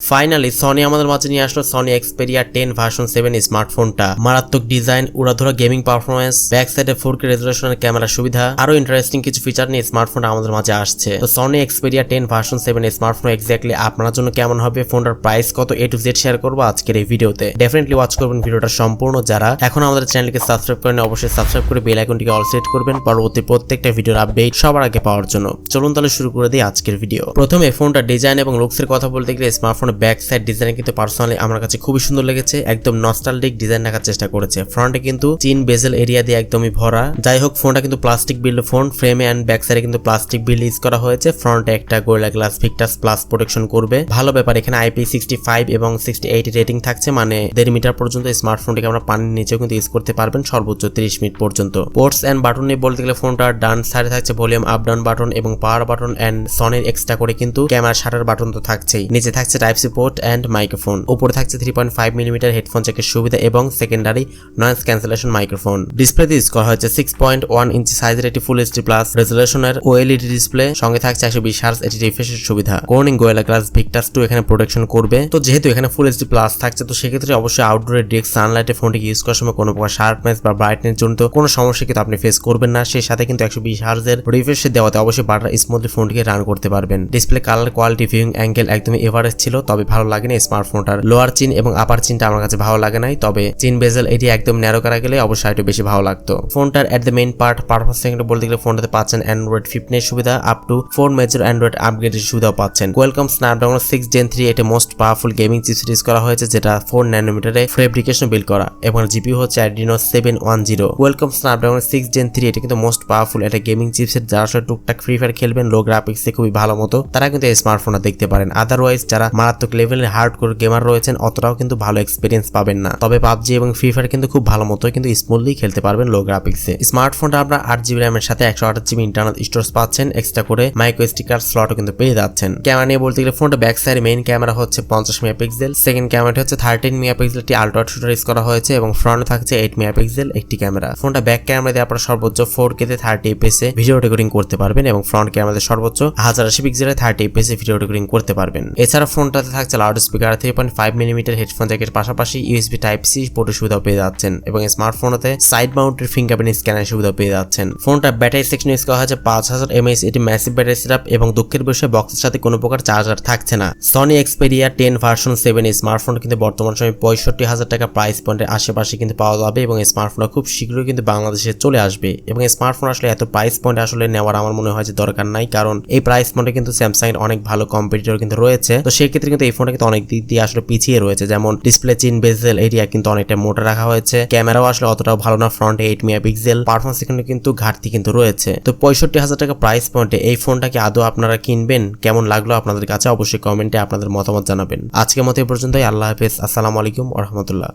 Finally Sony আমাদের মাঝে নিয়ে আসলো Sony Xperia ten version seven স্মার্টফোনটা মারাত্মক ডিজাইন উড়াধুরা গেমিং পারফরমেন্স ব্যাক সাইডে ফোর কে রেজুলেশনের ক্যামেরা সুবিধা আরও ইন্টারেস্টিং কিছু ফিচার নিয়ে স্মার্টফোনটা আমাদের মাঝে আসছে। তো Sony Xperia ten version seven smartphone exactly আপনার জন্য কেমন হবে ফোনটার প্রাইস কত এ টু জেড শেয়ার করব আজকের এই ভিডিওতে। ডেফিনেটলি ওয়াচ করবেন ভিডিওটা সম্পূর্ণ। যারা এখন আমাদের চ্যানেলকে সাবস্ক্রাইব করেন অবশ্যই সাবস্ক্রাইব করে বেল আইকনটিকে অল সেট করবেন। পরবর্তী প্রত্যেকটা ভিডিওর আপডেট সবার আগে পাওয়ার জন্য। চলুন তাহলে শুরু করে দিই আজকের ভিডিও প্রথমে ফোনটা ডিজাইন এবং লুকসের কথা বলতে গেলে স্মার্টফোনের ব্যাক সাইড ডিজাইন কিন্তু পার্সোনালি আমার কাছে খুবই সুন্দর লেগেছে, একদম নস্টালজিক ডিজাইন রাখার চেষ্টা করেছে। ফ্রন্টে কিন্তু চিন বেজেল এরিয়া দিয়ে একদমই ভরা। যাই হোক ফোনটা কিন্তু প্লাস্টিক বিল্ড ফোন ফ্রেমে অ্যান্ড ব্যাক সাইডে কিন্তু প্লাস্টিক বিল্ড ইউজ করা হয়েছে। ফ্রন্টে একটা gorilla glass victus plus protection করবে। ভালো ব্যাপার, এখানে আইপি সিক্সটি ফাইভ এবং সিক্সটি এইট রেটিং থাকছে মানে দেড় মিটার পর্যন্ত স্মার্টফোনটিকে আমরা পানির নিচেও কিন্তু ইউজ করতে পারবেন, সর্বোচ্চ তিরিশ মিনিট পর্যন্ত। পোর্টস অ্যান্ড বাটন নিয়ে বলতে গেলে ফোনটার ডান সাইডে থাকছে ভলিউম আপ ডাউন বাটন এবং পাওয়ার বাটন অ্যান্ড সনের এক্সট্রা করে কিন্তু ক্যামেরা শাটার বাটন তো থাকছেই। নিচে থাকছে type C port and microphone উপরে থাকছে three point five millimetre headphone চেকের সুবিধা এবং সেকেন্ডারি নয়েজ ক্যান্সেলেশন মাইক্রোফোন ডিসপ্লেতে ইউজ করা হয়েছে সিক্স পয়েন্ট ওয়ান ইঞ্চি সাইজের একটি ফুল এইচডি প্লাস রেজুলেশনের ওএলইডি ডিসপ্লে সঙ্গে থাকছে একশো বিশ হার্স এটি রিফ্রেশের সুবিধা। Corning gorilla glass victus two এখানে প্রোটেকশন করবে। তো যেহেতু এখানে ফুল এইচডি প্লাস থাকছে, তো সেক্ষেত্রে অবশ্যই আউটডোরের ডিরেক্ট সানলাইটে ফোনটিকে ইউজ করার সময় কোনো প্রকার শার্পনেস বা ব্রাইটনেস জন্য কোনো সমস্যা কিন্তু আপনি ফেস করবেন না। সেই সাথে কিন্তু একশো বিশ হার্সের রিফ্রেশের দেওয়াতে অবশ্যই বাটার স্মুথলি ফোনটিকে রান করতে পারবেন। Display colour quality viewing angle একদমই এভারেজ ছিল। তবে ভালো লাগেনি স্মার্টফোনটার লোয়ার চিন এবং আপার চিনটা আমার কাছে ভালো লাগে নাই। তবে চিন বেজেল এটি একদম ন্যারো করা গেলে অবশ্যই একটু বেশি ভালো লাগতো। ফোনটার at the main part performance second বলতে গেলে ফোনটাতে পাচ্ছেন অ্যান্ড্রয়েড ফিফটিনের সুবিধা up to four major Android আপগ্রেডের সুবিধাও পাচ্ছেন। Welcome Snapdragon six gen three এটি most powerful gaming chips use করা হয়েছে, যেটা ফোর ন্যানোমিটারে ফেব্রিকেশন বিল করা এবং G P Adreno seven one zero welcome Snapdragon six gen three এটা কিন্তু মোস্ট পাওয়ারফুল এটা গেমিং চিপসের যারা আসলে টুকটাক ফ্রি ফায়ার খেলবেন লো গ্রাফিক্সে খুবই ভালো মতো, তারা কিন্তু এই স্মার্টফোনটা দেখতে পারেন। আদারওয়াইজ যারা মারাত্মক লেভেলের হার্ড কোর গেমার রয়েছেন, অতটাও কিন্তু ভালো এক্সপিরিয়েন্স পাবেন না। তবে পাবজি এবং ফ্রি ফায়ার কিন্তু খুব ভালো মতো কিন্তু স্মুথলি খেলতে পারবেন লো গ্রাফিক্সে স্মার্টফোনটা আপনার আট জিবি র্যামের সাথে একশো আট জিবি ইন্টারনাল স্টোরেজ পাচ্ছেন এক্সট্রা করে মাইক্রো স্টিকার স্লটও কিন্তু পেয়ে যাচ্ছেন। ক্যামেরা নিয়ে বলতে গেলে ফোনটা ব্যাক সাইড মেইন ক্যামেরা হচ্ছে পঞ্চাশ মেগাপিক্সেল সেকেন্ড ক্যামেরাটি হচ্ছে থার্টিন মেগাপিক্সেল একটি আলট্রা ইউজ করা হয়েছে এবং ফ্রন্টে থাকছে এইট মেগাপিক্সেল একটি ক্যামেরা ফোনটা ব্যাক ক্যামেরা দিয়ে আপনারা সর্বোচ্চ ফোর কেতে থার্টি এপিএসে ভিডিও রেকর্ডিং করতে পারবেন এবং ফ্রন্ট ক্যামেরাতে সর্বোচ্চ হাজার আশি পিক্সেলে থার্টি এপিএসে ভিডিও রেকর্ডিং করতে পারবেন। এছাড়া ফোনটাতে থাকছে loud speaker three point five millimetre headphone জ্যাকের পাশাপাশি ইউএসবি টাইপ সি পোর্টের সুবিধাও পেয়ে যাচ্ছেন এবং স্মার্টফোনতে সাইড মাউন্টের ফিঙ্গারপ্রিন্ট স্ক্যানের সুবিধা পেয়ে যাচ্ছেন। ফোনটা ব্যাটারি সেকশন ইউজ করা হয়েছে পাঁচ হাজার এমএস এটি ম্যাসিভ ব্যাটারি সেটআপ এবং দুঃখের বিষয়ে বক্সের সাথে কোনো প্রকার চার্জার থাকছে না। Sony Xperia ten version seven smartphone কিন্তু বর্তমান সময়ে পঁয়ষট্টি হাজার টাকা প্রাইস পয়েন্টের আশেপাশে কিন্তু পাওয়া যাবে এবং এই স্মার্টফোনটা খুব শীঘ্রই কিন্তু বাংলাদেশে চলে আসবে। এবং স্মার্টফোন আসলে এত প্রাইস পয়েন্ট আসলে নেওয়ার আমার মনে হয় যে দরকার নাই, কারণ এই প্রাইস পয়েন্টে কিন্তু স্যামসাং অনেক ভালো কম্পিটিটর কিন্তু রয়েছে। তো সেই ক্ষেত্রে কিন্তু এই ফোনটা কিন্তু অনেক দিক দিয়ে আসলে পিছিয়ে রয়েছে। যেমন ডিসপ্লে চিন বেজেল এরিয়া কিন্তু অনেকটা মোটা রাখা হয়েছে। ক্যামেরাও আসলে অতটাও ভালো না front eight mega pixel performance এখানে কিন্তু ঘাটতি কিন্তু রয়েছে। তো পঁয়ষট্টি হাজার টাকা প্রাইস পয়েন্টে এই ফোনটাকে আদৌ আপনারা কিনবেন? কেমন লাগল আপনাদের কাছে? অবশ্যই কমেন্টে আপনাদের মতামত জানাবেন। আজকের মতো এই পর্যন্তই। আল্লাহ হাফেজ। আসসালামু আলাইকুম রহমতুল্লাহ।